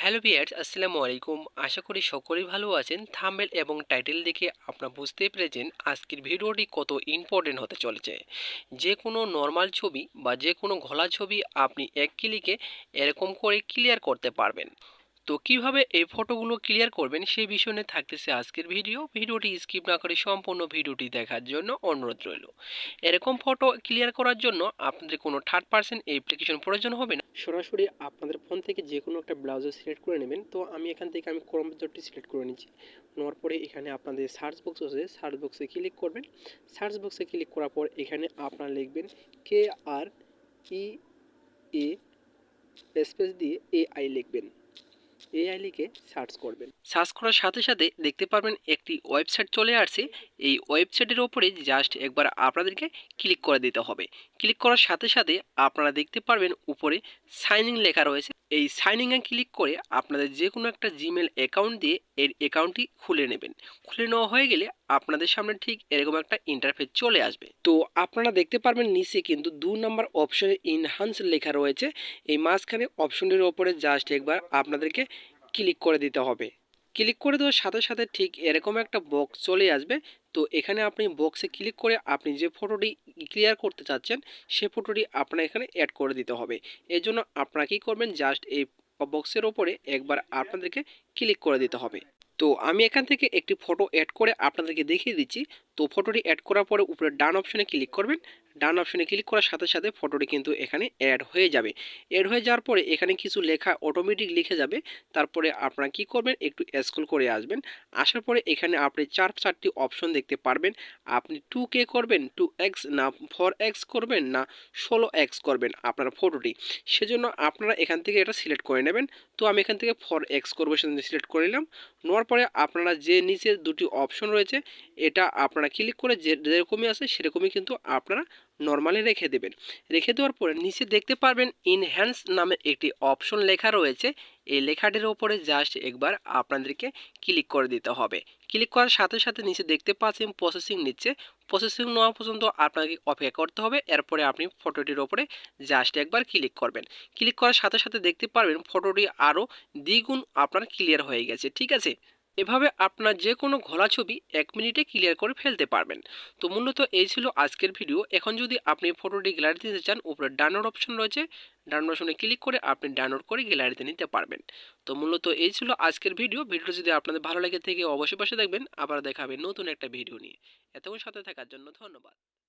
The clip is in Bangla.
হ্যালো বিয়ার্স আসসালামু আলাইকুম। আশা করি সকলেই ভালো আছেন। থাম্বেল এবং টাইটেল দেখে আপনারা বুঝতে পেরেছেন আজকের ভিডিওটি কত ইম্পর্টেন্ট হতে চলেছে। যে কোনো নর্মাল ছবি বা যে কোনো ঘোলা ছবি আপনি এক ক্লিকে এরকম করে ক্লিয়ার করতে পারবেন। তো কীভাবে এই ফটোগুলো ক্লিয়ার করবেন সেই বিষয় নিয়ে থাকতেছে আজকের ভিডিও ভিডিওটি স্কিপ না করে সম্পূর্ণ ভিডিওটি দেখার জন্য অনুরোধ রইল। এরকম ফটো ক্লিয়ার করার জন্য আপনাদের কোনো থার্ড পার্সন অ্যাপ্লিকেশন প্রয়োজন হবে না। সরাসরি আপনাদের ফোন থেকে যে কোনো একটা ব্রাউজার সিলেক্ট করে নেবেন। তো আমি এখান থেকে আমি ক্রোম ব্রাউজারটি সিলেক্ট করে নিচ্ছি। নেওয়ার পরে এখানে আপনাদের সার্চ বক্স আছে। সার্চ বক্সে ক্লিক করবেন। সার্চ বক্সে ক্লিক করার পর এখানে আপনারা লিখবেন K R E A space দিয়ে আই লিখবেন। এআই লিখে সার্চ করবেন। সার্চ করার সাথে সাথে দেখতে পারবেন একটি ওয়েবসাইট চলে আসছে। এই ওয়েবসাইটের ওপরে জাস্ট একবার আপনাদেরকে ক্লিক করে দিতে হবে। ক্লিক করার সাথে সাথে আপনারা দেখতে পারবেন উপরে সাইন ইন লেখা রয়েছে। এই সাইন ইনে ক্লিক করে আপনাদের যে কোনো একটা জিমেল অ্যাকাউন্ট দিয়ে এর অ্যাকাউন্টটি খুলে নেবেন। খুলে নেওয়া হয়ে গেলে আপনাদের সামনে ঠিক এরকম একটা ইন্টারফেস চলে আসবে। তো আপনারা দেখতে পারবেন নিচে কিন্তু দু নম্বর অপশনে ইনহান্স লেখা রয়েছে। এই মাঝখানে অপশনটির ওপরে জাস্ট একবার আপনাদেরকে ক্লিক করে দিতে হবে। ক্লিক করে দেওয়ার সাথে সাথে ঠিক এরকম একটা বক্স চলে আসবে। তো এখানে আপনি বক্সে ক্লিক করে আপনি যে ফটোটি ক্লিয়ার করতে চাচ্ছেন, সে ফটোটি আপনার এখানে অ্যাড করে দিতে হবে। এর জন্য আপনারা কী করবেন জাস্ট এই বক্সের ওপরে একবার আপনাদেরকে ক্লিক করে দিতে হবে। তো আমি এখান থেকে একটি ফটো অ্যাড করে আপনাদেরকে দেখিয়ে দিচ্ছি। তো ফটোটি অ্যাড করার পরে উপরে ডান অপশনে ক্লিক করবেন। ডান অপশনে ক্লিক করার সাথে সাথে ফটোটি কিন্তু এখানে অ্যাড হয়ে যাবে। অ্যাড হয়ে যাওয়ার পরে এখানে কিছু লেখা অটোমেটিক লিখে যাবে। তারপরে আপনারা কি করবেন? একটু স্ক্রল করে আসবেন। আসার পরে এখানে আপনি চার চারটি অপশন দেখতে পারবেন। আপনি টু কে করবেন? টু এক্স না ফোর এক্স করবেন? না ষোলো এক্স করবেন আপনার ফটোটি সেজন্য আপনারা এখান থেকে এটা সিলেক্ট করে নেবেন। তো আমি এখান থেকে ফর এক্স করব, সেজন্য সিলেক্ট করে নিলাম। নেওয়ার পরে আপনারা যে নিচে দুটি অপশন রয়েছে, এটা আপনারা ক্লিক করে যে, যেরকমই আছে সেরকমই কিন্তু আপনারা নর্মালি রেখে দেবেন। রেখে দেওয়ার পরে নিচে দেখতে পারবেন ইনহ্যান্স নামে একটি অপশন লেখা রয়েছে। এই লেখাটির ওপরে জাস্ট একবার আপনাদেরকে ক্লিক করে দিতে হবে। ক্লিক করার সাথে সাথে নিচে দেখতে পাচ্ছেন প্রসেসিং নিচ্ছে। প্রসেসিং নেওয়া পর্যন্ত আপনাকে অপেক্ষা করতে হবে। এরপরে আপনি ফটোটির ওপরে জাস্ট একবার ক্লিক করবেন। ক্লিক করার সাথে সাথে দেখতে পারবেন ফটোটি আরও দ্বিগুণ আপনার ক্লিয়ার হয়ে গেছে। ঠিক আছে? এভাবে আপনার যে কোনো ঘোলা ছবি এক মিনিটে ক্লিয়ার করে ফেলতে পারবেন। তো মূলত এই ছিল আজকের ভিডিও। এখন যদি আপনি ফটোটি গ্যালারিতে নিতে চান, উপরে ডাউনলোড অপশন রয়েছে। ডাউনলোড অপশনে ক্লিক করে আপনি ডাউনলোড করে গ্যালারিতে নিতে পারবেন। তো মূলত এই ছিল আজকের ভিডিও। ভিডিও যদি আপনাদের ভালো লাগে থেকে অবশ্যই পাশে দেখবেন। আবার দেখাবেন নতুন একটা ভিডিও নিয়ে। এতক্ষণ সাথে থাকার জন্য ধন্যবাদ।